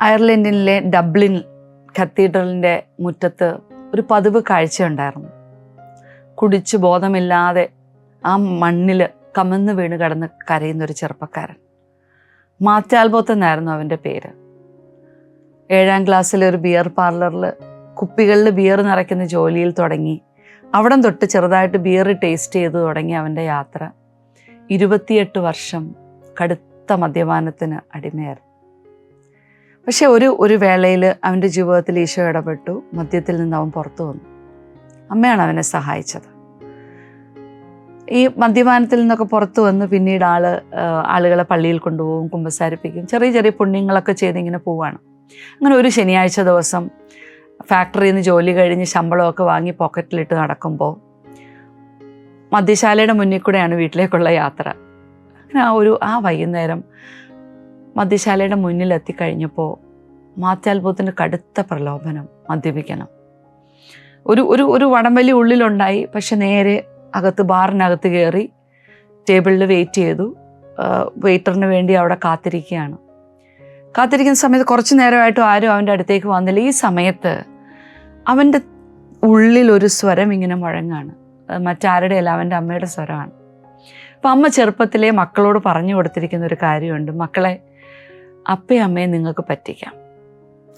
അയർലൻഡിലെ Dublin കത്തീഡ്രലിന്റെ മുറ്റത്ത് ഒരു പതിവ് കാഴ്ചയുണ്ടായിരുന്നു. കുടിച്ച് ബോധമില്ലാതെ ആ മണ്ണിൽ കമന്ന് വീണ് കിടന്ന് കരയുന്ന ഒരു ചെറുപ്പക്കാരൻ. മാറ്റാൽബോത്ത് എന്നായിരുന്നു അവന്റെ പേര്. ഏഴാം ക്ലാസ്സിലെ ഒരു ബിയർ പാർലറിൽ കുപ്പികളിൽ ബിയർ നിറയ്ക്കുന്ന ജോലിയിൽ തുടങ്ങി. അവിടം തൊട്ട് ചെറുതായിട്ട് ബിയർ ടേസ്റ്റ് ചെയ്ത് തുടങ്ങി അവന്റെ യാത്ര. ഇരുപത്തിയെട്ട് വർഷം കടുത്ത മദ്യപാനത്തിന് അടിമയായിരുന്നു. പക്ഷെ ഒരു ഒരു വേളയിൽ അവന്റെ ജീവിതത്തിൽ ഈശോ ഇടപെട്ടു. മദ്യത്തിൽ നിന്ന് അവൻ പുറത്തു വന്നു. അമ്മയാണ് അവനെ സഹായിച്ചത്. ഈ മദ്യപാനത്തിൽ നിന്നൊക്കെ പുറത്തു വന്ന് പിന്നീട് ആൾ ആളുകളെ പള്ളിയിൽ കൊണ്ടുപോകും കുമ്പസാരിപ്പിക്കും. ചെറിയ ചെറിയ പുണ്യങ്ങളൊക്കെ ചെയ്ത് ഇങ്ങനെ പോവാണ്. അങ്ങനെ ഒരു ശനിയാഴ്ച ദിവസം ഫാക്ടറിയിൽ നിന്ന് ജോലി കഴിഞ്ഞ് ശമ്പളമൊക്കെ വാങ്ങി പോക്കറ്റിലിട്ട് നടക്കുമ്പോൾ മദ്യശാലയുടെ മുന്നിൽ കൂടെയാണ് വീട്ടിലേക്കുള്ള യാത്ര. അങ്ങനെ ആ ഒരു ആ വൈകുന്നേരം മദ്യശാലയുടെ മുന്നിൽ എത്തിക്കഴിഞ്ഞപ്പോൾ മാത്യാത്ഭുതത്തിന്റെ കടുത്ത പ്രലോഭനം മദ്യപിക്കണം. ഒരു ഒരു ഒരു വടംവലി ഉള്ളിലുണ്ടായി. പക്ഷെ നേരെ അകത്ത് ബാറിനകത്ത് കയറി ടേബിളിൽ വെയിറ്റ് ചെയ്തു. വെയിറ്ററിന് വേണ്ടി അവിടെ കാത്തിരിക്കുകയാണ്. കാത്തിരിക്കുന്ന സമയത്ത് കുറച്ച് നേരമായിട്ടും ആരും അവന്റെ അടുത്തേക്ക് വന്നില്ല. ഈ സമയത്ത് അവന്റെ ഉള്ളിലൊരു സ്വരം ഇങ്ങനെ മുഴങ്ങാണ്. മറ്റാരുടെയല്ല അവന്റെ അമ്മയുടെ സ്വരമാണ്. അപ്പം അമ്മ ചെറുപ്പത്തിലെ മക്കളോട് പറഞ്ഞു കൊടുത്തിരിക്കുന്ന ഒരു കാര്യമുണ്ട്. മക്കളെ അപ്പയും അമ്മയും നിങ്ങൾക്ക് പറ്റിക്കാം.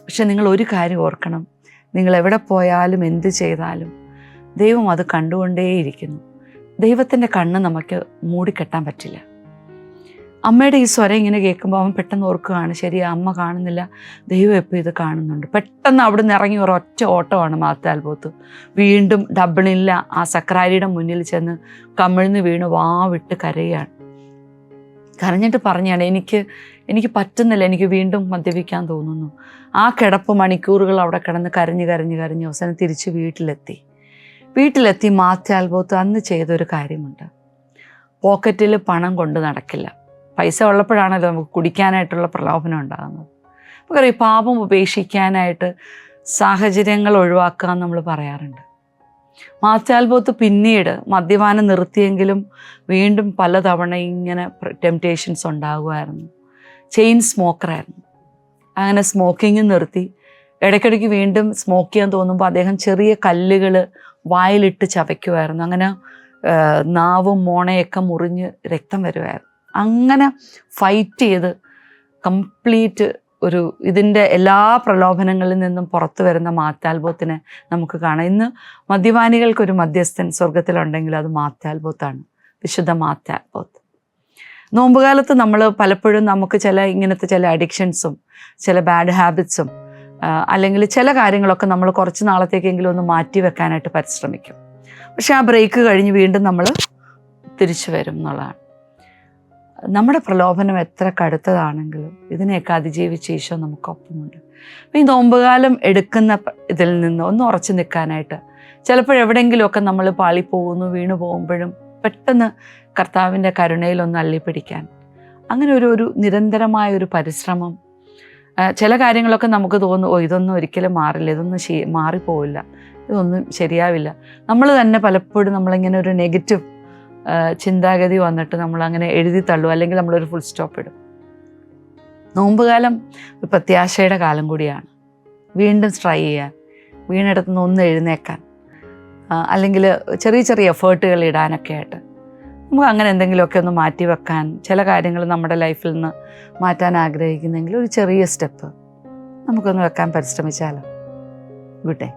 പക്ഷെ നിങ്ങൾ ഒരു കാര്യം ഓർക്കണം. നിങ്ങൾ എവിടെ പോയാലും എന്ത് ചെയ്താലും ദൈവം അത് കണ്ടുകൊണ്ടേയിരിക്കുന്നു. ദൈവത്തിന്റെ കണ്ണ് നമുക്ക് മൂടിക്കെട്ടാൻ പറ്റില്ല. അമ്മയുടെ ഈ സ്വരം ഇങ്ങനെ കേൾക്കുമ്പോൾ അവൻ പെട്ടെന്ന് ഓർക്കുകയാണ് ശരി അമ്മ കാണുന്നില്ല. ദൈവം എപ്പോൾ ഇത് കാണുന്നുണ്ട്? പെട്ടെന്ന് അവിടെ നിന്ന് ഇറങ്ങി ഒരു ഒറ്റ ഓട്ടമാണ് മാത്താൽപോത്ത്. വീണ്ടും ഡബിളില്ല ആ സക്രാരിയുടെ മുന്നിൽ ചെന്ന് കമിഴ്ന്ന് വീണ് വാവിട്ട് കരയുകയാണ്. കരഞ്ഞിട്ട് പറഞ്ഞാണ് എനിക്ക് എനിക്ക് പറ്റുന്നില്ല എനിക്ക് വീണ്ടും മദ്യപിക്കാൻ തോന്നുന്നു. ആ കിടപ്പ് മണിക്കൂറുകൾ അവിടെ കിടന്ന് കരഞ്ഞ് കരഞ്ഞ് കരഞ്ഞ് അവസാനം തിരിച്ച് വീട്ടിലെത്തി. വീട്ടിലെത്തി മാത്യാൽബോത്ത് അന്ന് ചെയ്തൊരു കാര്യമുണ്ട്. പോക്കറ്റിൽ പണം കൊണ്ട് നടക്കില്ല. പൈസ ഉള്ളപ്പോഴാണല്ലോ നമുക്ക് കുടിക്കാനായിട്ടുള്ള പ്രലോഭനം ഉണ്ടാകുന്നത്. നമുക്കറിയാം പാപം ഉപേക്ഷിക്കാനായിട്ട് സാഹചര്യങ്ങൾ ഒഴിവാക്കുക എന്ന് നമ്മൾ പറയാറുണ്ട്. മാറ്റാൽബോത്ത് പിന്നീട് മദ്യപാനം നിർത്തിയെങ്കിലും വീണ്ടും പലതവണ ഇങ്ങനെ ടെംപ്റ്റേഷൻസ് ഉണ്ടാകുമായിരുന്നു. ചെയിൻ സ്മോക്കറായിരുന്നു അങ്ങനെ സ്മോക്കിങ് നിർത്തി. ഇടയ്ക്കിടയ്ക്ക് വീണ്ടും സ്മോക്ക് ചെയ്യാൻ തോന്നുമ്പോൾ അദ്ദേഹം ചെറിയ കല്ലുകൾ വായിലിട്ട് ചവയ്ക്കുമായിരുന്നു. അങ്ങനെ നാവും മോണയൊക്കെ മുറിഞ്ഞ് രക്തം വരുമായിരുന്നു. അങ്ങനെ ഫൈറ്റ് ചെയ്ത് കംപ്ലീറ്റ് ഒരു ഇതിന്റെ എല്ലാ പ്രലോഭനങ്ങളിൽ നിന്നും പുറത്തു വരുന്ന മാറ്റാൽബോത്തിനെ നമുക്ക് കാണാം. ഇന്ന് മദ്യപാനികൾക്കൊരു മധ്യസ്ഥൻ സ്വർഗത്തിലുണ്ടെങ്കിൽ അത് മാറ്റാൽബോത്താണ് വിശുദ്ധ മാറ്റാൽബോത്ത് നോമ്പുകാലത്ത് നമ്മൾ പലപ്പോഴും നമുക്ക് ചില ഇങ്ങനത്തെ ചില അഡിക്ഷൻസും ചില ബാഡ് ഹാബിറ്റ്സും അല്ലെങ്കിൽ ചില കാര്യങ്ങളൊക്കെ നമ്മൾ കുറച്ച് നാളത്തേക്കെങ്കിലും ഒന്ന് മാറ്റി വെക്കാനായിട്ട് പരിശ്രമിക്കും. പക്ഷേ ആ ബ്രേക്ക് കഴിഞ്ഞ് വീണ്ടും നമ്മൾ തിരിച്ചു വരും എന്നുള്ളതാണ്. നമ്മുടെ പ്രലോഭനം എത്ര കടുത്തതാണെങ്കിലും ഇതിനെയൊക്കെ അതിജീവിച്ച് ഈശോ നമുക്കൊപ്പമുണ്ട്. അപ്പം ഈ നോമ്പുകാലം എടുക്കുന്ന ഇതിൽ നിന്ന് ഒന്ന് ഉറച്ചു നിൽക്കാനായിട്ട് ചിലപ്പോൾ എവിടെയെങ്കിലുമൊക്കെ നമ്മൾ പാളിപ്പോകുന്നു വീണു പോകുമ്പോഴും പെട്ടെന്ന് കർത്താവിന്റെ കരുണയിൽ ഒന്ന് അള്ളിപ്പിടിക്കാൻ. അങ്ങനെ ഒരു ഒരു നിരന്തരമായ ഒരു പരിശ്രമം. ചില കാര്യങ്ങളൊക്കെ നമുക്ക് തോന്നും ഓ ഇതൊന്നും ഒരിക്കലും മാറില്ല ഇതൊന്നും ശരി മാറിപ്പോവില്ല ഇതൊന്നും ശരിയാവില്ല. നമ്മൾ തന്നെ പലപ്പോഴും നമ്മളിങ്ങനെ ഒരു നെഗറ്റീവ് ചിന്താഗതി വന്നിട്ട് നമ്മൾ അങ്ങനെ എഴുതി തള്ളും. അല്ലെങ്കിൽ നമ്മളൊരു ഫുൾ സ്റ്റോപ്പ് ഇടും. നോമ്പുകാലം ഒരു പ്രത്യാശയുടെ കാലം കൂടിയാണ്. വീണ്ടും ട്രൈ ചെയ്യാൻ വീണിടത്തു നിന്ന് ഒന്ന് എഴുന്നേക്കാൻ അല്ലെങ്കിൽ ചെറിയ ചെറിയ എഫേർട്ടുകൾ ഇടാനൊക്കെ ആയിട്ട് നമുക്ക് അങ്ങനെ എന്തെങ്കിലുമൊക്കെ ഒന്ന് മാറ്റി വെക്കാൻ ചില കാര്യങ്ങൾ നമ്മുടെ ലൈഫിൽ നിന്ന് മാറ്റാൻ ആഗ്രഹിക്കുന്നെങ്കിൽ ഒരു ചെറിയ സ്റ്റെപ്പ് നമുക്കൊന്ന് വെക്കാൻ പരിശ്രമിച്ചാലോ? Good day